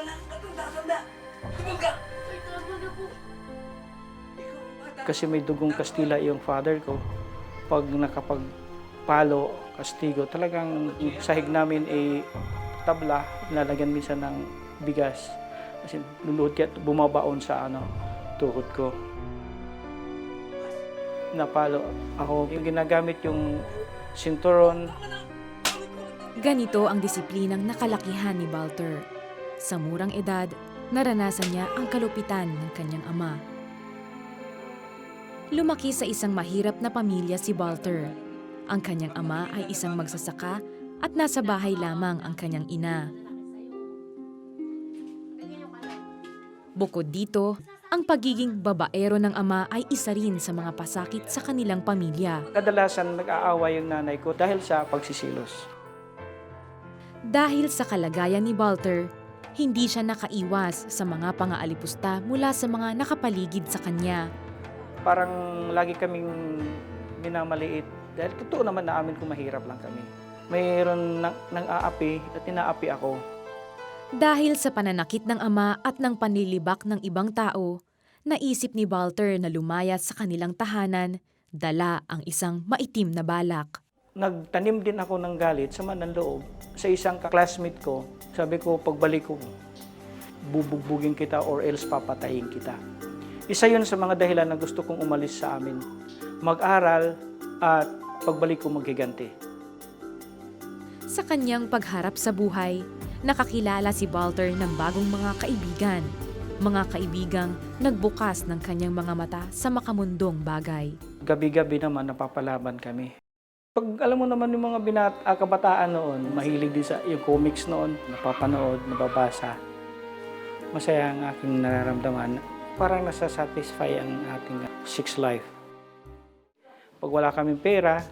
wala. Matanda, tanda. Ka. Sir, tama na Kasi may dugong Kastila yung father ko. Pag nakapagpalo, Kastigo, talagang sahig namin ay tabla, nilalagyan minsan ng bigas. Kasi luluhod kaya bumabaon sa ano, tuhod ko. Napalo ako. Yung ginagamit yung sinturon. Ganito ang disiplinang nakalakihan ni Balter. Sa murang edad, naranasan niya ang kalupitan ng kanyang ama. Lumaki sa isang mahirap na pamilya si Balter. Ang kanyang ama ay isang magsasaka at nasa bahay lamang ang kanyang ina. Bukod dito, ang pagiging babaero ng ama ay isa rin sa mga pasakit sa kanilang pamilya. kadalasan nag-aaway yung nanay ko dahil sa pagsisilos. Dahil sa kalagayan ni Balter, hindi siya nakaiwas sa mga pangaalipusta mula sa mga nakapaligid sa kanya. Parang lagi kaming minamaliit dahil totoo naman na amin kung mahirap lang kami. Mayroon nang, nang aapi at inaapi ako. Dahil sa pananakit ng ama at ng panlilibak ng ibang tao, naisip ni Balter na lumayas sa kanilang tahanan, dala ang isang maitim na balak. Nagtanim din ako ng galit sa manang loob sa isang classmate ko. Sabi ko, pagbalik ko, bubugbugin kita or else papatayin kita. Isa yun sa mga dahilan na gusto kong umalis sa amin. Mag-aral at pagbalik ko maghiganti. Sa kanyang pagharap sa buhay, nakakilala si Balter ng bagong mga kaibigan. Mga kaibigang nagbukas ng kanyang mga mata sa makamundong bagay. Gabi-gabi naman napapalaban kami. Pag alam mo naman yung mga binat ah, kabataan noon, mahilig din sa yung comics noon, napapanood, nababasa. Masaya ang aking nararamdaman. Parang nasa-satisfy ang ating six life. Pag wala kaming pera,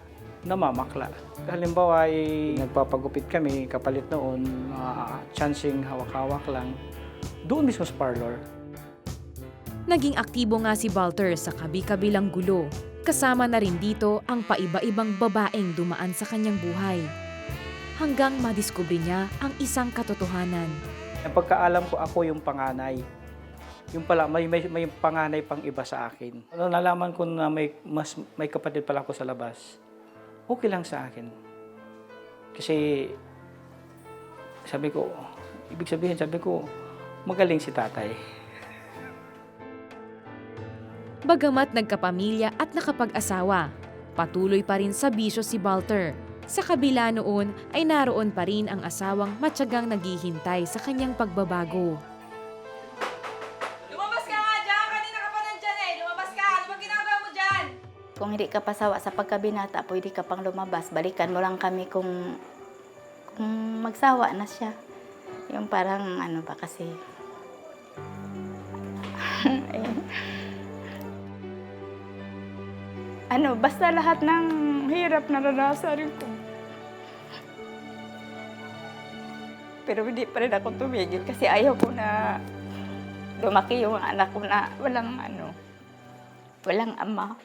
namamakla. Halimbawa ay nagpapagupit kami, kapalit noon, uh, chancing hawak-hawak lang. Doon mismo sa parlor. Naging aktibo nga si Balter sa kabi-kabilang gulo. Kasama na rin dito ang paiba-ibang babaeng dumaan sa kanyang buhay. Hanggang madiskubre niya ang isang katotohanan. Ang pagkaalam ko ako yung panganay. Yung pala, may, may, may panganay pang iba sa akin. Ano, nalaman ko na may, mas, may kapatid pala ako sa labas. Okay lang sa akin. Kasi, sabi ko, ibig sabihin, sabi ko, magaling si tatay. Bagamat nagkapamilya at nakapag-asawa, patuloy pa rin sa bisyo si Balter. Sa kabila noon ay naroon pa rin ang asawang matyagang naghihintay sa kanyang pagbabago. Lumabas ka nga dyan! Kanina ka pa nandyan eh! Lumabas ka! Ano ba ginagawa mo dyan? Kung hindi ka pasawa sa pagkabinata, pwede ka pang lumabas. Balikan mo lang kami kung, kung magsawa na siya. Yung parang ano ba kasi. Ano, basta lahat ng hirap na naranasan ko. Pero hindi pa rin ako tumigil kasi ayaw ko na lumaki yung anak ko na walang ano, walang ama.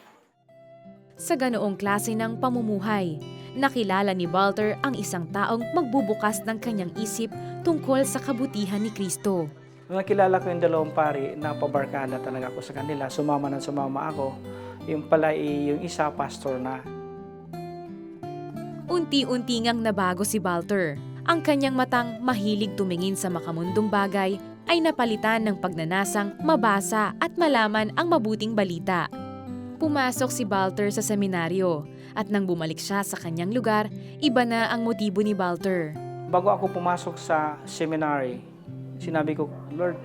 Sa ganoong klase ng pamumuhay, nakilala ni Balter ang isang taong magbubukas ng kanyang isip tungkol sa kabutihan ni Kristo. Nakilala ko yung dalawang pari, napabarkada talaga ako sa kanila. Sumama na sumama ako. Yung pala, eh, yung isa, pastor na. Unti-unti ngang nabago si Balter. Ang kanyang matang mahilig tumingin sa makamundong bagay ay napalitan ng pagnanasang mabasa at malaman ang mabuting balita. Pumasok si Balter sa seminaryo at nang bumalik siya sa kanyang lugar, iba na ang motibo ni Balter. Bago ako pumasok sa seminary, sinabi ko, Lord,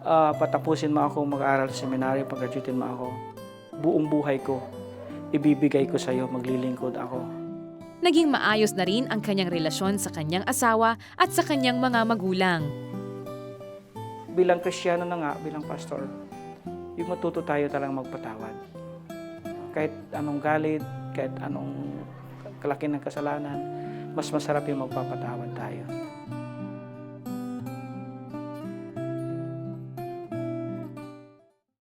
ah, patapusin mo ako mag-aral sa seminary, pag-graduatein mo ako. Buong buhay ko, ibibigay ko sa iyo, maglilingkod ako. Naging maayos na rin ang kanyang relasyon sa kanyang asawa at sa kanyang mga magulang. Bilang Kristiyano na nga, bilang pastor, yung matuto tayo talang magpatawad. Kahit anong galit, kahit anong kalaki ng kasalanan, mas masarap yung magpapatawad tayo.